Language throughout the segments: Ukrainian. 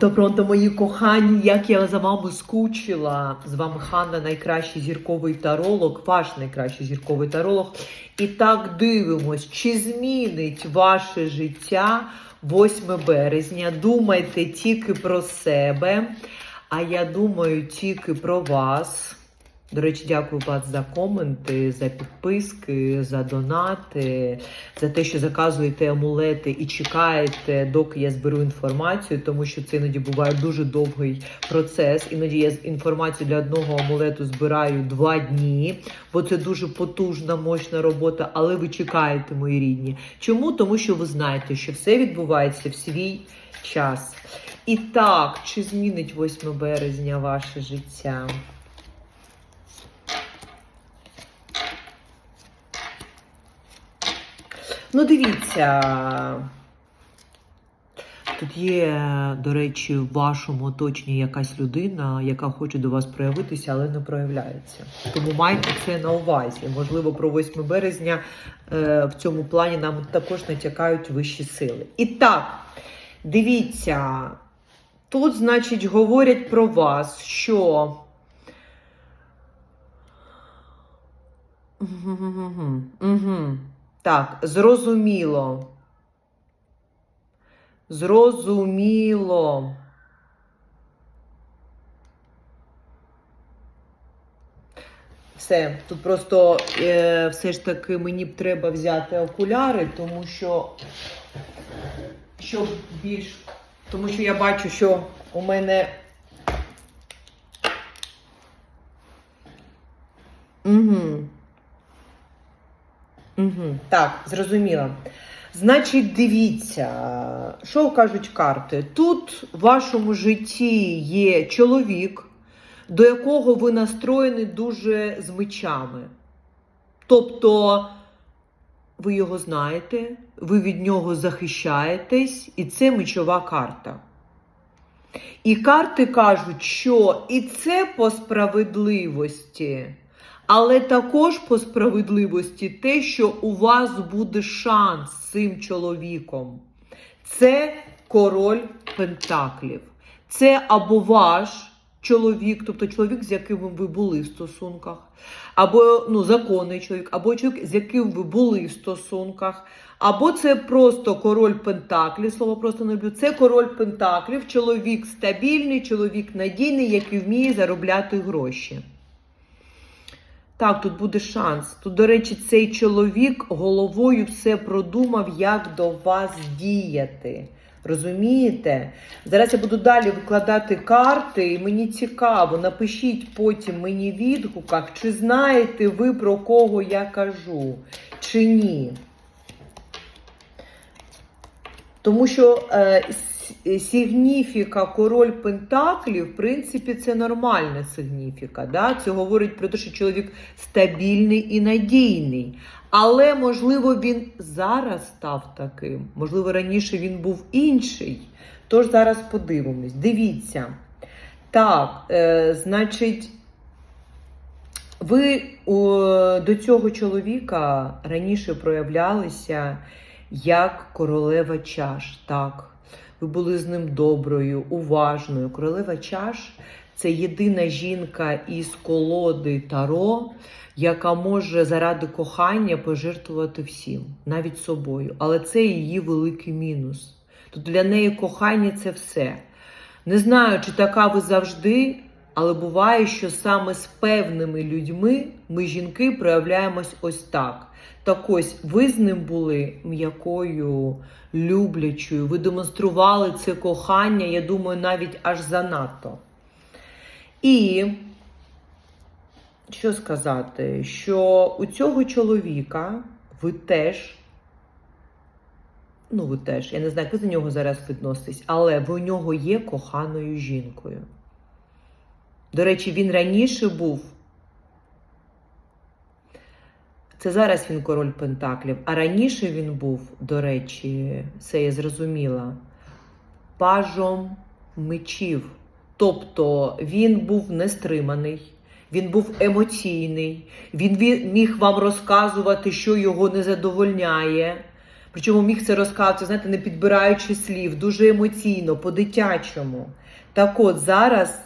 Добронто, мої кохані, як я за вами скучила. З вами Ханна, найкращий зірковий таролог, ваш найкращий зірковий таролог. І так дивимось, чи змінить ваше життя 8 березня. Думайте тільки про себе, а я думаю тільки про вас. До речі, дякую вас за коменти, за підписки, за донати, за те, що заказуєте амулети і чекаєте, доки я зберу інформацію, тому що це іноді буває дуже довгий процес. Іноді я інформацію для одного амулету збираю два дні, бо це дуже потужна, мощна робота. Але ви чекаєте, мої рідні. Чому? Тому що ви знаєте, що все відбувається в свій час. І так, чи змінить 8 березня ваше життя? Ну, дивіться. Тут є, до речі, в вашому оточенні якась людина, яка хоче до вас проявитися, але не проявляється. Тому майте це на увазі. Можливо, про 8 березня е, в цьому плані нам також натякають вищі сили. І так, дивіться, тут, значить, говорять про вас, що. Угу, угу. Так, зрозуміло. Зрозуміло. Все, тут просто е, все ж таки мені б треба взяти окуляри, тому що щоб більш. Тому що я бачу, що у мене. Угу. Угу. Так, зрозуміла. Значить, дивіться, що кажуть карти. Тут в вашому житті є чоловік, до якого ви настроєні дуже з мечами. Тобто, ви його знаєте, ви від нього захищаєтесь, і це мечова карта. І карти кажуть, що і це по справедливості. Але також по справедливості те, що у вас буде шанс з цим чоловіком. Це король Пентаклів. Це або ваш чоловік, тобто чоловік, з яким ви були в стосунках, або ну, законний чоловік, або чоловік, з яким ви були в стосунках, або це просто король Пентаклів, слово просто не люблю. Це король Пентаклів, чоловік стабільний, чоловік надійний, який вміє заробляти гроші. Так, тут буде шанс. Тут, до речі, цей чоловік головою все продумав, як до вас діяти. Розумієте? Зараз я буду далі викладати карти, і мені цікаво, напишіть потім мені в відгуках, чи знаєте ви про кого я кажу, чи ні. Тому що е, с- сигніфіка король Пентаклів, в принципі, це нормальна сигніфіка. Да? Це говорить про те, що чоловік стабільний і надійний. Але, можливо, він зараз став таким. Можливо, раніше він був інший. Тож зараз подивимось. Дивіться. Так, е, значить, ви о, до цього чоловіка раніше проявлялися як королева чаш. Так, ви були з ним доброю, уважною. Королева чаш це єдина жінка із колоди Таро, яка може заради кохання пожертвувати всім, навіть собою. Але це її великий мінус. Тобто для неї кохання це все. Не знаю, чи така ви завжди, але буває, що саме з певними людьми ми, жінки, проявляємось ось так. Так ось ви з ним були м'якою, люблячою, ви демонстрували це кохання, я думаю, навіть аж занадто. І що сказати, що у цього чоловіка ви теж Ну, ви теж. Я не знаю, як ви до нього зараз відноситесь, але ви у нього є коханою жінкою. До речі, він раніше був. Це зараз він король Пентаклів, а раніше він був, до речі, це я зрозуміла, пажом мечів. Тобто він був нестриманий, він був емоційний, він міг вам розказувати, що його не задовольняє. Причому міг це розказувати, знаєте, не підбираючи слів, дуже емоційно, по-дитячому. Так от зараз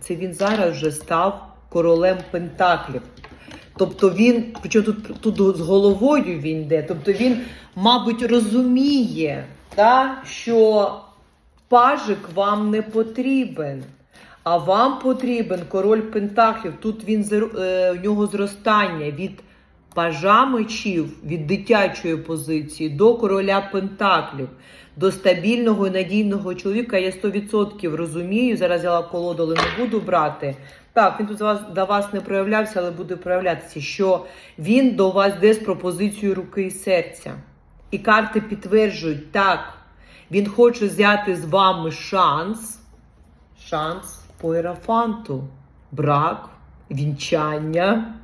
це він зараз вже став королем Пентаклів. Тобто він, причому тут, тут з головою він йде, тобто він, мабуть, розуміє, та, що пажик вам не потрібен. А вам потрібен король Пентаклів. Тут він е, у нього зростання від пажа мечів, від дитячої позиції до короля Пентаклів, до стабільного і надійного чоловіка. Я 100% розумію. Зараз я колоду але не буду брати. Так, він тут до вас, до вас не проявлявся, але буде проявлятися, що він до вас йде з пропозицією руки і серця. І карти підтверджують, так, він хоче взяти з вами шанс шанс по ерафанту, брак, вінчання.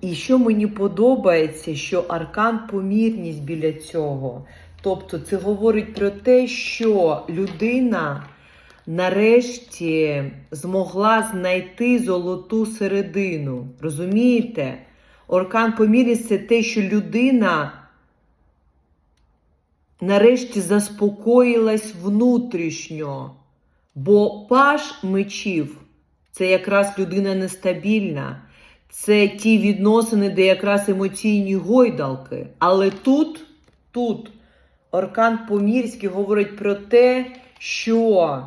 І що мені подобається, що аркан помірність біля цього. Тобто це говорить про те, що людина нарешті змогла знайти золоту середину. Розумієте? Аркан помірність це те, що людина нарешті заспокоїлась внутрішньо. Бо паш мечів це якраз людина нестабільна, це ті відносини, де якраз емоційні гойдалки. Але тут, тут Оркан Помірський говорить про те, що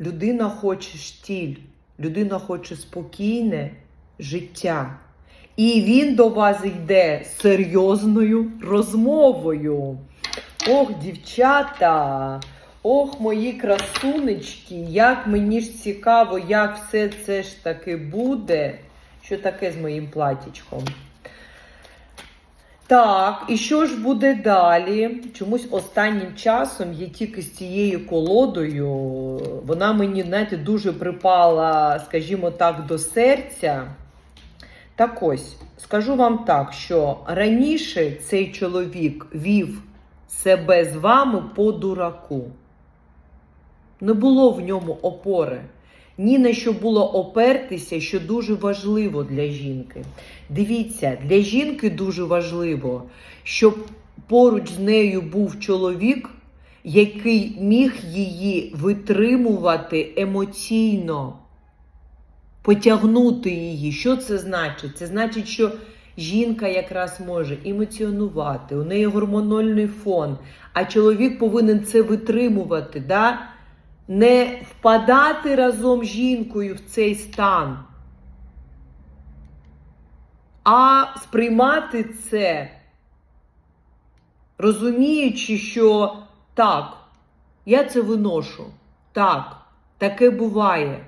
людина хоче штіль, людина хоче спокійне життя. І він до вас йде серйозною розмовою. Ох, дівчата! Ох, мої красунечки, як мені ж цікаво, як все це ж таки буде. Що таке з моїм платічком? Так, і що ж буде далі? Чомусь останнім часом я тільки з цією колодою. Вона мені, знаєте, дуже припала, скажімо так, до серця. Так ось, скажу вам так, що раніше цей чоловік вів себе з вами по дураку. Не було в ньому опори. Ні на що було опертися, що дуже важливо для жінки. Дивіться, для жінки дуже важливо, щоб поруч з нею був чоловік, який міг її витримувати емоційно, потягнути її. Що це значить? Це значить, що жінка якраз може емоціонувати, у неї гормональний фон, а чоловік повинен це витримувати. Да? Не впадати разом з жінкою в цей стан, а сприймати це, розуміючи, що так, я це виношу. Так, таке буває.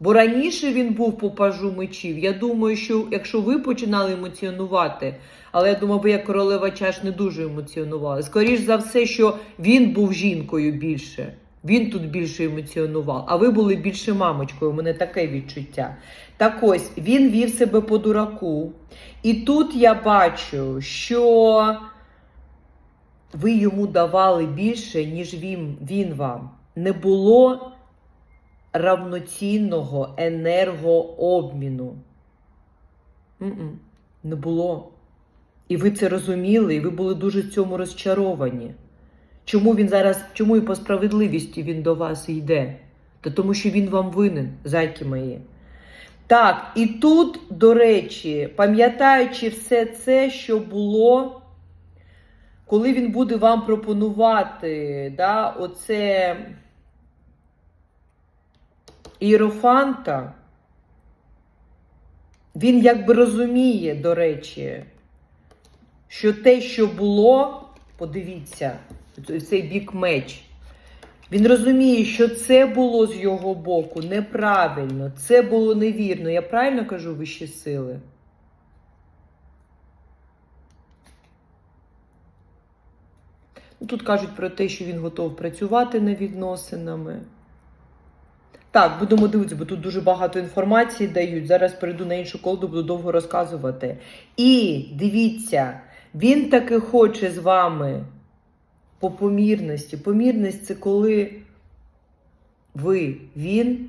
Бо раніше він був по пажу мечів. Я думаю, що якщо ви починали емоціонувати, але я думаю, ви як королева чаш не дуже емоціонували. Скоріш за все, що він був жінкою більше. Він тут більше емоціонував, а ви були більше мамочкою. У мене таке відчуття. Так ось він вів себе по дураку. І тут я бачу, що ви йому давали більше, ніж він, він вам. Не було равноцінного енергообміну. Не було. І ви це розуміли, і ви були дуже в цьому розчаровані. Чому він зараз, чому і по справедливості він до вас йде? Та тому, що він вам винен, зайки мої. Так, і тут, до речі, пам'ятаючи все це, що було, коли він буде вам пропонувати, да, оце іерофанта, він якби розуміє, до речі, що те, що було, подивіться, цей бік меч. Він розуміє, що це було з його боку неправильно, це було невірно. Я правильно кажу вищі сили? Ну, Тут кажуть про те, що він готов працювати над відносинами. Так, будемо дивитися, бо тут дуже багато інформації дають. Зараз перейду на іншу колоду, буду довго розказувати. І дивіться, він таки хоче з вами по помірності. Помірність це коли ви, він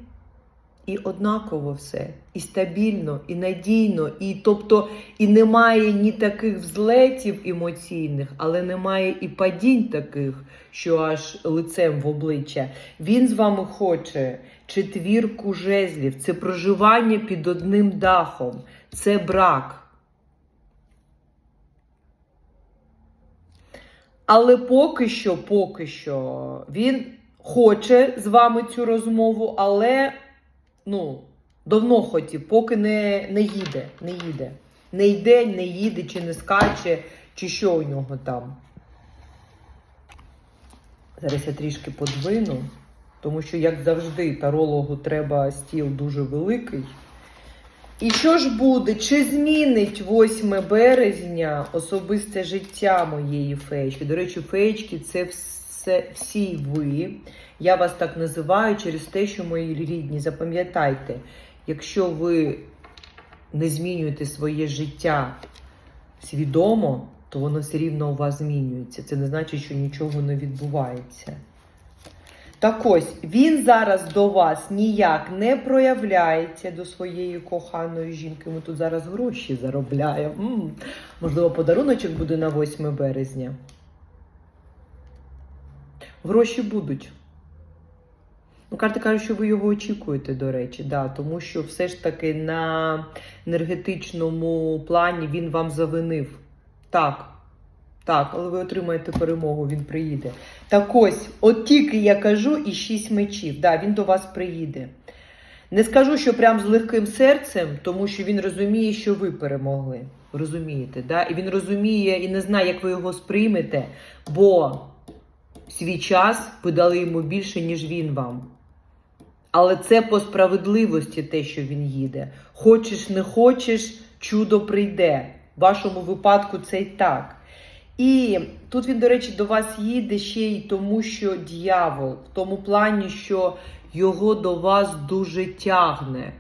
І однаково все, і стабільно, і надійно, і тобто і немає ні таких взлетів емоційних, але немає і падінь таких, що аж лицем в обличчя. Він з вами хоче четвірку жезлів, це проживання під одним дахом, це брак. Але поки що, поки що, він хоче з вами цю розмову, але ну, давно хотів, поки не, не їде, не їде. Не йде, не їде, чи не скаче, чи що у нього там. Зараз я трішки подвину, тому що, як завжди, тарологу треба стіл дуже великий. І що ж буде? Чи змінить 8 березня особисте життя моєї феєчки? До речі, феєчки це все, всі ви. Я вас так називаю через те, що мої рідні, запам'ятайте, якщо ви не змінюєте своє життя свідомо, то воно все рівно у вас змінюється. Це не значить, що нічого не відбувається. Так ось, він зараз до вас ніяк не проявляється до своєї коханої жінки. Ми тут зараз гроші заробляємо. М, Можливо, подаруночок буде на 8 березня. Гроші будуть. Ну, карти кажуть, що ви його очікуєте, до речі, да, тому що все ж таки на енергетичному плані він вам завинив. Так. Так, але ви отримаєте перемогу, він приїде. Так ось, от тільки я кажу, і шість мечів. Да, він до вас приїде. Не скажу, що прям з легким серцем, тому що він розуміє, що ви перемогли. Розумієте, да? І він розуміє і не знає, як ви його сприймете, бо свій час ви дали йому більше, ніж він вам. Але це по справедливості те, що він їде. Хочеш, не хочеш, чудо прийде. В вашому випадку це й так. І тут він, до речі, до вас їде ще й тому, що дьявол, в тому плані, що його до вас дуже тягне.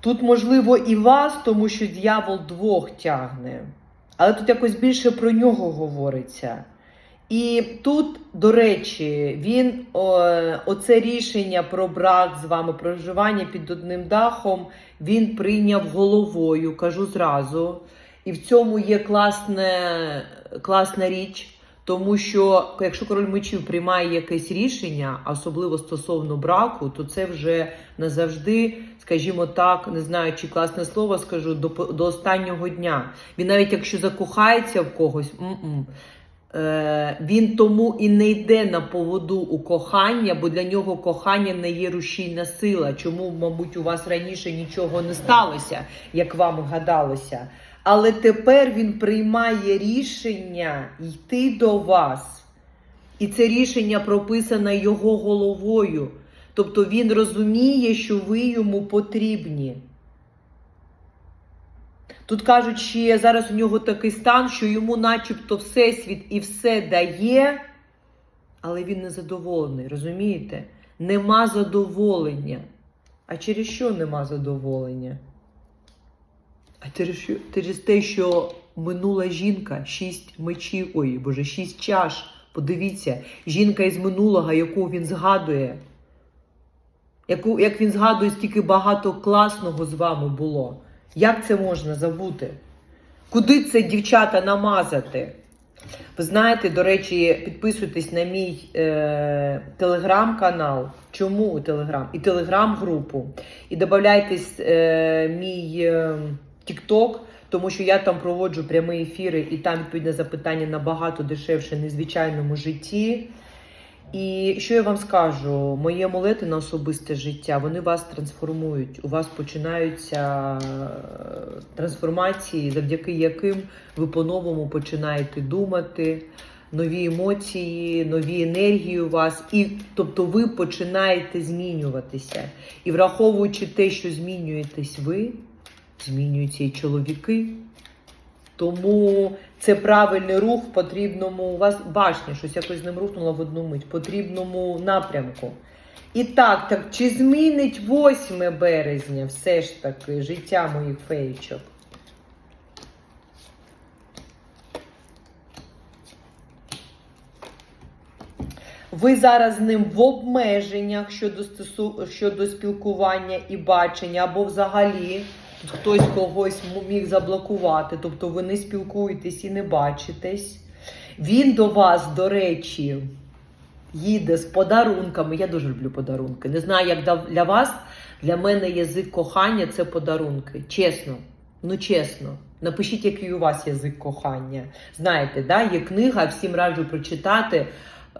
Тут, можливо, і вас, тому що дьявол двох тягне. Але тут якось більше про нього говориться. І тут, до речі, він оце рішення про брак з вами, проживання під одним дахом, він прийняв головою, кажу зразу. І в цьому є класне, класна річ, тому що якщо король мечів приймає якесь рішення, особливо стосовно браку, то це вже назавжди, скажімо так, не знаю, чи класне слово скажу, до, до останнього дня. Він навіть якщо закохається в когось, е, він тому і не йде на поводу у кохання, бо для нього кохання не є рушійна сила. Чому, мабуть, у вас раніше нічого не сталося, як вам гадалося. Але тепер він приймає рішення йти до вас. І це рішення прописане його головою. Тобто він розуміє, що ви йому потрібні. Тут кажуть, що зараз у нього такий стан, що йому начебто Всесвіт і все дає, але він не задоволений, розумієте? Нема задоволення. А через що нема задоволення? А через, через те, що минула жінка, шість мечів, ой, боже, шість чаш. Подивіться, жінка із минулого, яку він згадує, яку, як він згадує, скільки багато класного з вами було. Як це можна забути? Куди це дівчата намазати? Ви знаєте, до речі, підписуйтесь на мій е, телеграм-канал. Чому телеграм? І телеграм-групу. І додайтесь е, мій. Е, TikTok, тому що я там проводжу прямі ефіри, і там відповідне запитання набагато дешевше в незвичайному житті. І що я вам скажу, мої амулети на особисте життя вони вас трансформують. У вас починаються трансформації, завдяки яким ви по-новому починаєте думати, нові емоції, нові енергії у вас, і тобто ви починаєте змінюватися. І враховуючи те, що змінюєтесь ви змінюються і чоловіки. Тому це правильний рух в потрібному. У вас башня, щось якось з ним рухнуло в одну мить, в потрібному напрямку. І так, так, чи змінить 8 березня все ж таки життя моїх феєчок? Ви зараз з ним в обмеженнях щодо, стосу... щодо спілкування і бачення, або взагалі тут хтось когось міг заблокувати, тобто ви не спілкуєтесь і не бачитесь. Він до вас, до речі, їде з подарунками. Я дуже люблю подарунки. Не знаю, як для вас. Для мене язик кохання це подарунки. Чесно. Ну чесно. Напишіть, який у вас язик кохання. Знаєте, да? є книга, всім раджу прочитати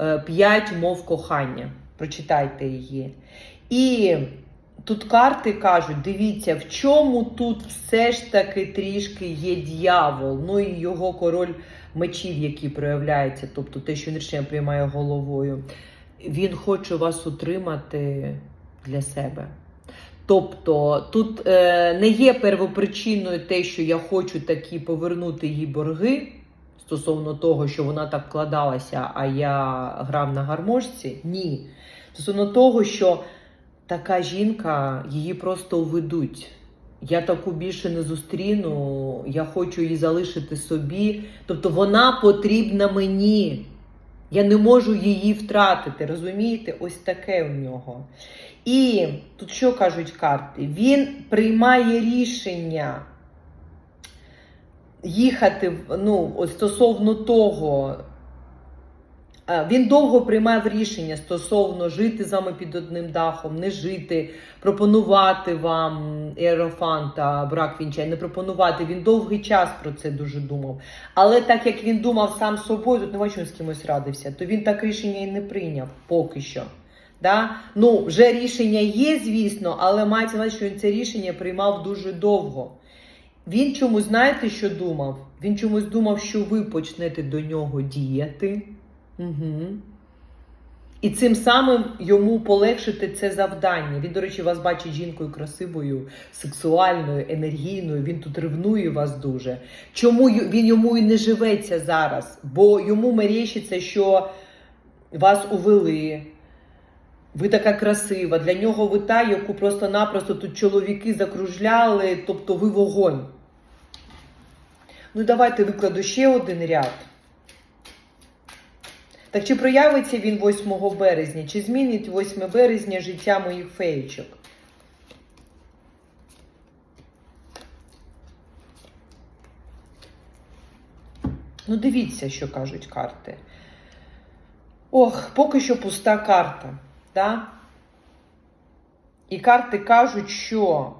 е, П'ять мов кохання. Прочитайте її. І тут карти кажуть: дивіться, в чому тут все ж таки трішки є дьявол, ну і його король мечів, який проявляється, тобто те, що він рішення приймає головою. Він хоче вас утримати для себе. Тобто тут е, не є первопричиною те, що я хочу такі повернути їй борги стосовно того, що вона так вкладалася, а я грав на гармошці. Ні. Стосовно того, що така жінка її просто уведуть. Я таку більше не зустріну, я хочу її залишити собі. Тобто вона потрібна мені. Я не можу її втратити. Розумієте? Ось таке у нього. І тут що кажуть карти? Він приймає рішення їхати ну, стосовно того. Е, Він довго приймав рішення стосовно жити з вами під одним дахом, не жити, пропонувати вам Ерофанта, брак вінчай, не пропонувати. Він довгий час про це дуже думав. Але так як він думав сам собою, тут не бачу, з кимось радився, то він так рішення і не прийняв поки що. Да? Ну, вже рішення є, звісно, але мається на що він це рішення приймав дуже довго. Він чомусь, знаєте, що думав? Він чомусь думав, що ви почнете до нього діяти. Угу. І цим самим йому полегшити це завдання. Він, до речі, вас бачить жінкою красивою, сексуальною, енергійною. Він тут ревнує вас дуже. Чому він йому і не живеться зараз? Бо йому мерещиться, що вас увели. Ви така красива. Для нього ви та, яку просто-напросто тут чоловіки закружляли, тобто ви вогонь. Ну, давайте викладу ще один ряд. Так чи проявиться він 8 березня? Чи змінить 8 березня життя моїх феєчок? Ну, дивіться, що кажуть карти. Ох, поки що пуста карта. Да? І карти кажуть, що,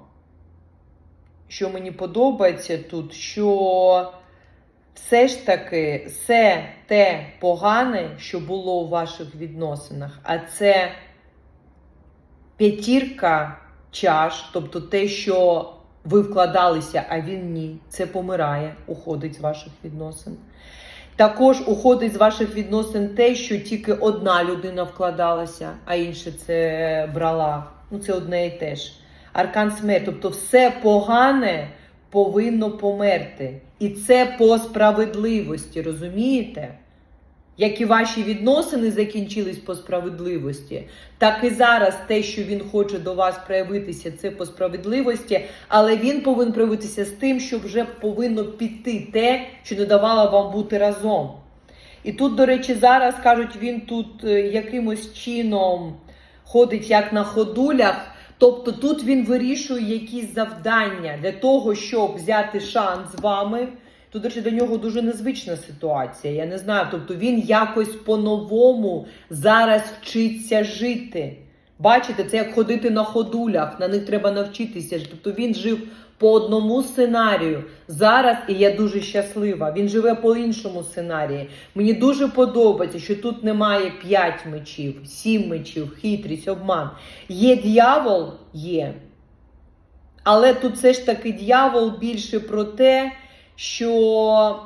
що мені подобається тут, що все ж таки все те погане, що було у ваших відносинах, а це п'ятірка чаш, тобто те, що ви вкладалися, а він ні, це помирає, уходить з ваших відносин. Також уходить з ваших відносин те, що тільки одна людина вкладалася, а інша це брала. Ну, це одне і те ж. Аркан смерть. Тобто все погане повинно померти. І це по справедливості, розумієте? Як і ваші відносини закінчились по справедливості, так і зараз те, що він хоче до вас проявитися, це по справедливості, але він повинен проявитися з тим, що вже повинно піти те, що не давало вам бути разом. І тут, до речі, зараз кажуть, він тут е, якимось чином ходить як на ходулях. Тобто тут він вирішує якісь завдання для того, щоб взяти шанс з вами. Тут, до речі, до нього дуже незвична ситуація. Я не знаю. Тобто він якось по-новому зараз вчиться жити. Бачите, це як ходити на ходулях, на них треба навчитися. Тобто він жив по одному сценарію. Зараз, і я дуже щаслива, він живе по іншому сценарії. Мені дуже подобається, що тут немає п'ять мечів, сім мечів, хитрість, обман. Є дьявол, є. Але тут все ж таки дьявол більше про те, що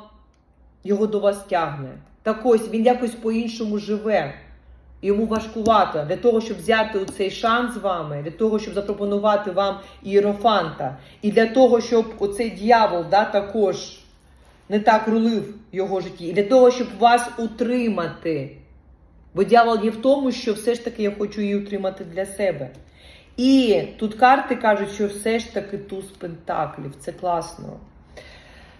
його до вас тягне. Так ось він якось по-іншому живе. Йому важкувато для того, щоб взяти цей шанс з вами, для того, щоб запропонувати вам ієрофанта, і для того, щоб оцей дьявол да, також не так рулив його житті, і для того, щоб вас утримати. Бо дьявол є в тому, що все ж таки я хочу її утримати для себе. І тут карти кажуть, що все ж таки туз пентаклів. Це класно.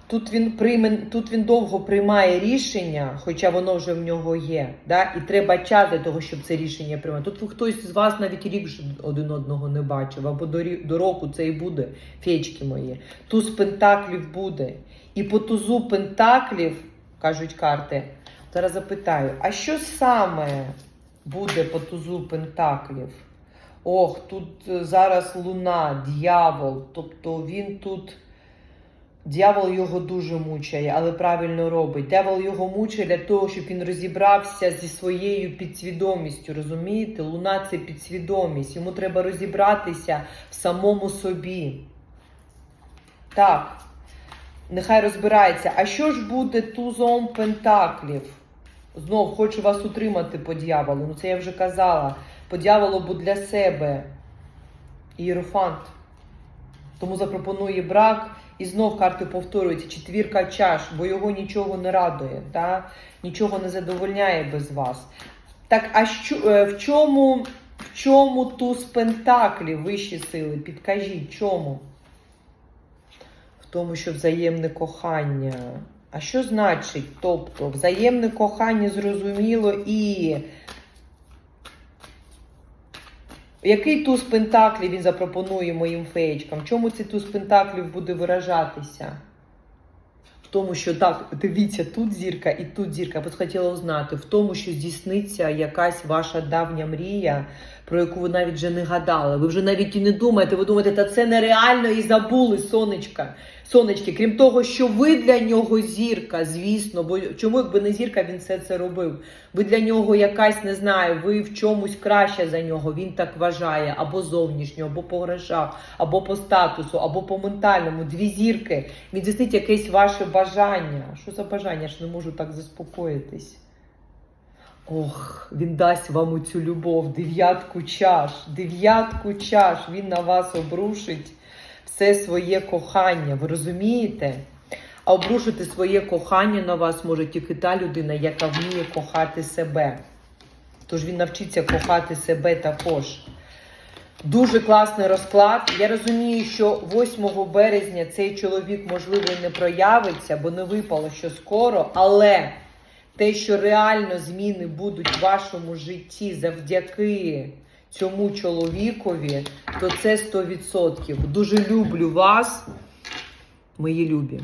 Тут він прийме, тут він довго приймає рішення, хоча воно вже в нього є. Да? І треба час для того, щоб це рішення приймати. Тут хтось з вас навіть рік один одного не бачив, або до, до року це і буде, феєчки мої. Туз пентаклів буде. І по тузу пентаклів, кажуть карти, зараз запитаю, а що саме буде по тузу пентаклів? Ох, тут е, зараз луна, дьявол, тобто він тут. Дьявол його дуже мучає, але правильно робить. Дьявол його мучає для того, щоб він розібрався зі своєю підсвідомістю. Розумієте? Луна це підсвідомість. Йому треба розібратися в самому собі. Так, нехай розбирається. А що ж буде тузом пентаклів? Знов хочу вас утримати по дьяволу. Ну це я вже казала. По дьяволу буде для себе. Ієрофант. Тому запропонує брак. І знов карти повторюються, четвірка чаш, бо його нічого не радує, та? нічого не задовольняє без вас. Так, а що, е, в чому, в чому туз пентаклів вищі сили? Підкажіть, чому? В тому, що взаємне кохання. А що значить? Тобто, взаємне кохання зрозуміло і. Який туз пентаклів він запропонує моїм феєчкам? Чому цей туз пентаклів буде виражатися? В тому, що так, дивіться, тут зірка і тут зірка. Я б хотіла узнати, в тому, що здійсниться якась ваша давня мрія, про яку ви навіть вже не гадали. Ви вже навіть і не думаєте, ви думаєте, та це нереально і забули, сонечка. Сонечки, крім того, що ви для нього зірка, звісно, бо чому якби не зірка, він все це робив. Ви для нього якась не знаю, ви в чомусь краще за нього. Він так вважає, або зовнішньо, або по грошах, або по статусу, або по ментальному. Дві зірки. Він здійснить якесь ваше бажання. Що за бажання? Я ж не можу так заспокоїтись. Ох, він дасть вам цю любов, дев'ятку чаш, дев'ятку чаш. Він на вас обрушить все своє кохання. Ви розумієте? А обрушити своє кохання на вас може тільки та людина, яка вміє кохати себе. Тож він навчиться кохати себе також. Дуже класний розклад. Я розумію, що 8 березня цей чоловік, можливо, і не проявиться, бо не випало що скоро, але те, що реально зміни будуть в вашому житті завдяки цьому чоловікові, то це 100%. Дуже люблю вас, мої любі.